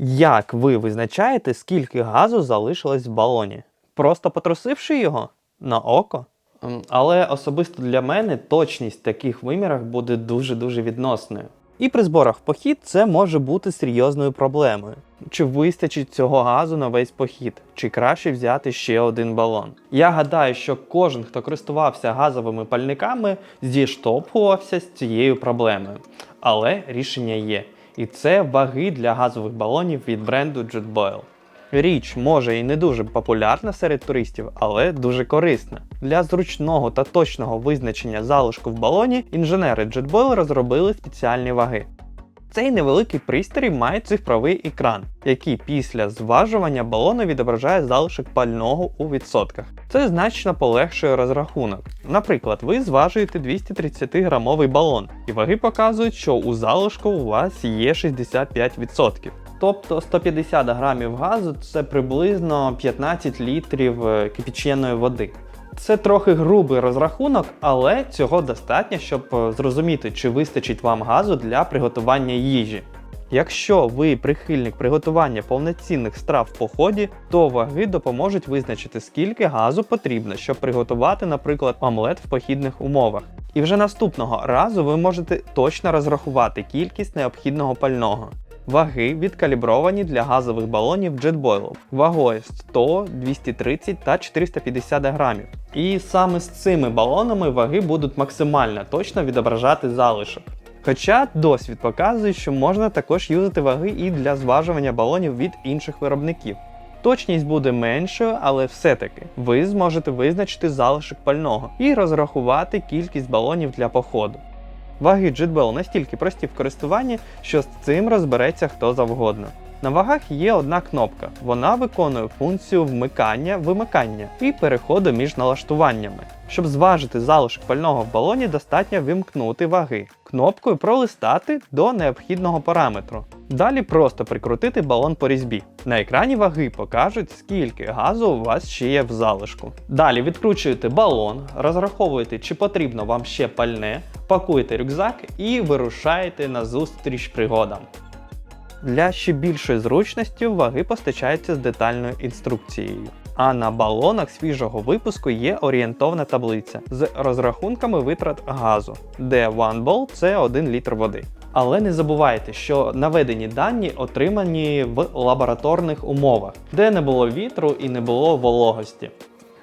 Як ви визначаєте, скільки газу залишилось в балоні? Просто потрусивши його на око? Але особисто для мене точність в таких вимірах буде дуже-дуже відносною. І при зборах в похід це може бути серйозною проблемою. Чи вистачить цього газу на весь похід, чи краще взяти ще один балон? Я гадаю, що кожен, хто користувався газовими пальниками, зіштовхувався з цією проблемою. Але рішення є. І це ваги для газових балонів від бренду JetBoil. Річ може і не дуже популярна серед туристів, але дуже корисна. Для зручного та точного визначення залишку в балоні інженери JetBoil розробили спеціальні ваги. Цей невеликий пристрій має цифровий екран, який після зважування балону відображає залишок пального у відсотках. Це значно полегшує розрахунок. Наприклад, ви зважуєте 230-грамовий балон, і ваги показують, що у залишку у вас є 65%. Тобто 150 грамів газу це приблизно 15 літрів е, кипяченої води. Це трохи грубий розрахунок, але цього достатньо, щоб е, зрозуміти, чи вистачить вам газу для приготування їжі. Якщо ви прихильник приготування повноцінних страв в поході, то ваги допоможуть визначити, скільки газу потрібно, щоб приготувати, наприклад, омлет в похідних умовах. І вже наступного разу ви можете точно розрахувати кількість необхідного пального. Ваги відкалібровані для газових балонів JetBoil вагою 100, 230 та 450 грамів. І саме з цими балонами ваги будуть максимально точно відображати залишок. Хоча досвід показує, що можна також юзати ваги і для зважування балонів від інших виробників. Точність буде меншою, але все-таки ви зможете визначити залишок пального і розрахувати кількість балонів для походу. Ваги JetBell настільки прості в користуванні, що з цим розбереться хто завгодно. На вагах є одна кнопка. Вона виконує функцію вмикання, вимикання і переходу між налаштуваннями. Щоб зважити залишок пального в балоні, достатньо вимкнути ваги, кнопкою пролистати до необхідного параметру. Далі просто прикрутити балон по різьбі. На екрані ваги покажуть, скільки газу у вас ще є в залишку. Далі відкручуєте балон, розраховуєте, чи потрібно вам ще пальне, пакуєте рюкзак і вирушаєте на зустріч пригодам. Для ще більшої зручності ваги постачаються з детальною інструкцією. А на балонах свіжого випуску є орієнтовна таблиця з розрахунками витрат газу, де One Ball – це 1 літр води. Але не забувайте, що наведені дані отримані в лабораторних умовах, де не було вітру і не було вологості.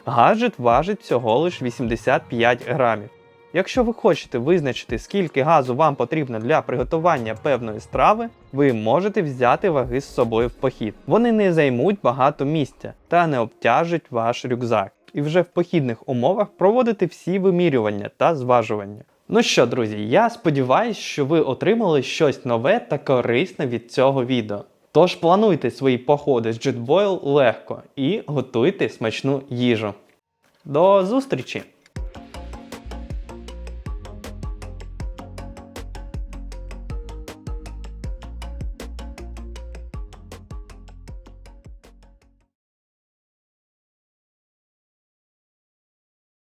Гаджет важить всього лише 85 грамів. Якщо ви хочете визначити, скільки газу вам потрібно для приготування певної страви, ви можете взяти ваги з собою в похід. Вони не займуть багато місця та не обтяжать ваш рюкзак. І вже в похідних умовах проводити всі вимірювання та зважування. Ну що, друзі, я сподіваюся, що ви отримали щось нове та корисне від цього відео. Тож плануйте свої походи з JetBoil легко і готуйте смачну їжу. До зустрічі!